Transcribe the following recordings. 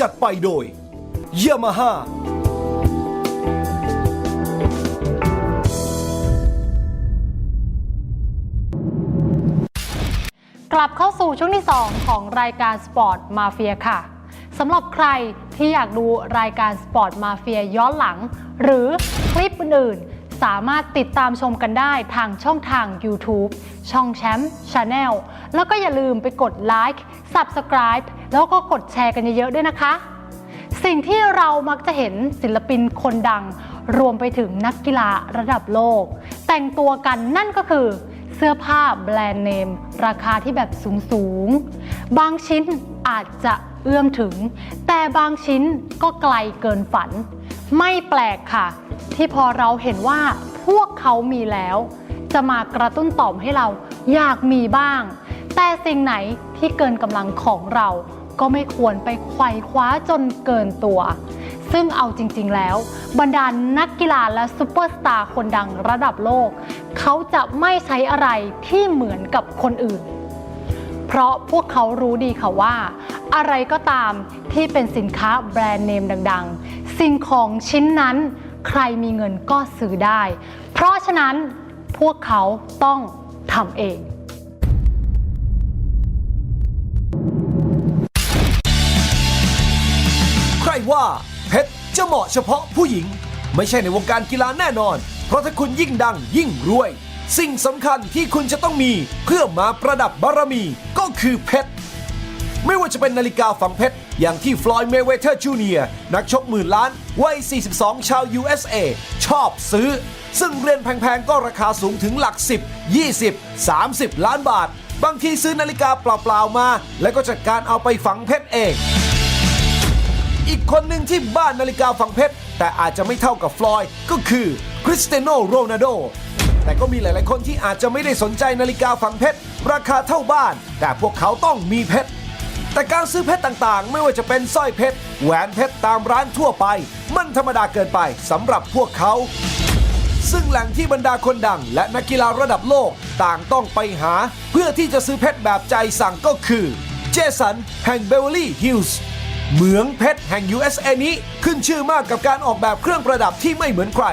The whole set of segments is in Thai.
จัดไปโดยยามาฮ่ากลับเข้าสู่ช่วงที่ 2 ของรายการสปอร์ตมาเฟียค่ะสำหรับใครที่อยากดูรายการสปอร์ตมาเฟียย้อนหลัง หรือคลิปอื่น สามารถติดตามชมกันได้ทางช่องทาง YouTube ช่องแชมป์ชาแนลแล้วก็อย่าลืมไปกดไลค์ Subscribe แล้วก็กดแชร์กันเยอะๆด้วยนะคะ สิ่งที่เรามักจะเห็นศิลปินคนดัง รวมไปถึงนักกีฬาระดับโลก แต่งตัวกันนั่นก็คือเสื้อผ้าแบรนด์เนม ราคาที่แบบสูงสูงๆบางชิ้นอาจจะเอื้อมถึง แต่บางชิ้นก็ไกลเกินฝัน ไม่แปลกค่ะ ที่พอเราเห็นว่าพวกเขามีแล้ว จะมากระตุ้นต่อมให้เราอยากมีบ้าง แต่สิ่งไหนที่เกินกำลังของเรา ก็ไม่ควรไปไขว่คว้าจนเกินตัว ซึ่งเอาจริง ๆ แล้ว บรรดานนักกีฬาและซูเปอร์สตาร์คนดังระดับโลก เขาจะไม่ใช้อะไรที่เหมือนกับคนอื่น เพราะพวกเขารู้ดีค่ะว่า อะไรก็ตามที่เป็นสินค้าแบรนด์เนมดังๆ สิ่งของชิ้นนั้นใครมีเงินก็ซื้อได้ เพราะฉะนั้นพวกเขาต้องทำเองใครว่าเพชรจะเหมาะเฉพาะผู้หญิง ไม่ใช่ในวงการกีฬาแน่นอน เพราะถ้าคุณยิ่งดังยิ่งรวย สิ่งสำคัญที่คุณจะต้องมีเพื่อมาประดับบารมีก็คือเพชร ไม่ว่าจะเป็นนาฬิกาฝังเพชร อย่างที่ฟลอยด์เมเวเทอร์จูเนียนักชกหมื่นล้านวัย 42 ชาว USA ชอบซื้อ ซึ่งเรือนแพงๆ ก็ราคาสูงถึงหลัก 10 20 30 ล้านบาท บางทีซื้อนาฬิกาเปล่าๆมา แล้วก็จัดการเอาไปฝังเพชรเอง อีกคนหนึ่งที่บ้านนาฬิกาฝังเพชร แต่อาจจะไม่เท่ากับฟลอยด์ก็คือคริสเตยโนโรนัลโดแต่ก็มีหลายๆคนที่อาจจะไม่ได้สนใจนาฬิกาฝังเพชร ราคาเท่าบ้าน แต่พวกเขาต้องมีเพชร แต่การซื้อเพชรต่างๆ ไม่ว่าจะเป็นสร้อยเพชรแหวนเพชรตามร้านทั่วไป มันธรรมดาเกินไปสำหรับพวกเขา ซึ่งแหล่งที่บรรดาคนดัง และนักกีฬาระดับโลกต่างต้องไปหา เพื่อที่จะซื้อเพชรแบบใจสั่งก็คือ เจสันแห่งเบเวอร์ลี่ฮิลส์เหมืองเพชรแห่ง USA นี้ขึ้นชื่อมากกับการออกแบบเครื่องประดับที่ไม่เหมือนใคร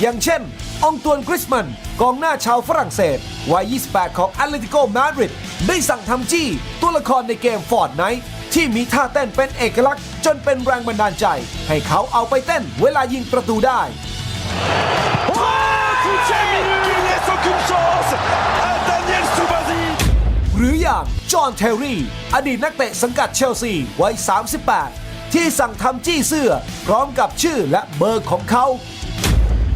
อย่างเช่น องตวนกริสมันกองหน้าชาวฝรั่งเศสวัย 28 ของ a t l e t i c o Madrid ได้สั่งทำจี้ตัวละครในเกม Fortnite ที่มีท่าเต้นเป็นเอกลักษณ์ จนเป็นแรงบันดาลใจ ให้เขาเอาไปเต้นเวลายิงประตูได้ หรืออย่างจอห์นเทอร์รี่ อดีตนักเตะสังกัดเชลซีวัย 38 ที่สั่งทำจี้เสื้อ พร้อมกับชื่อและเบอร์ของเขา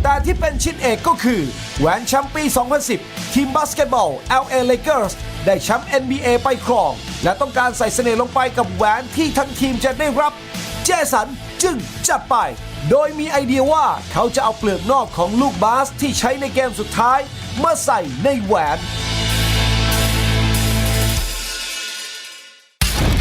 แต่ที่เป็นชิ้นเอกก็คือแหวนแชมป์ปี 2010 ทีมบาสเกตบอล LA Lakers ได้แชมป์ NBA ไปครอง และต้องการใส่เสน่ห์ลงไปกับแหวนที่ทั้งทีมจะได้รับ เจสันจึงจัดไป โดยมีไอเดียว่าเขาจะเอาเปลือกนอกของลูกบาสที่ใช้ในเกมสุดท้ายมาใส่ในแหวน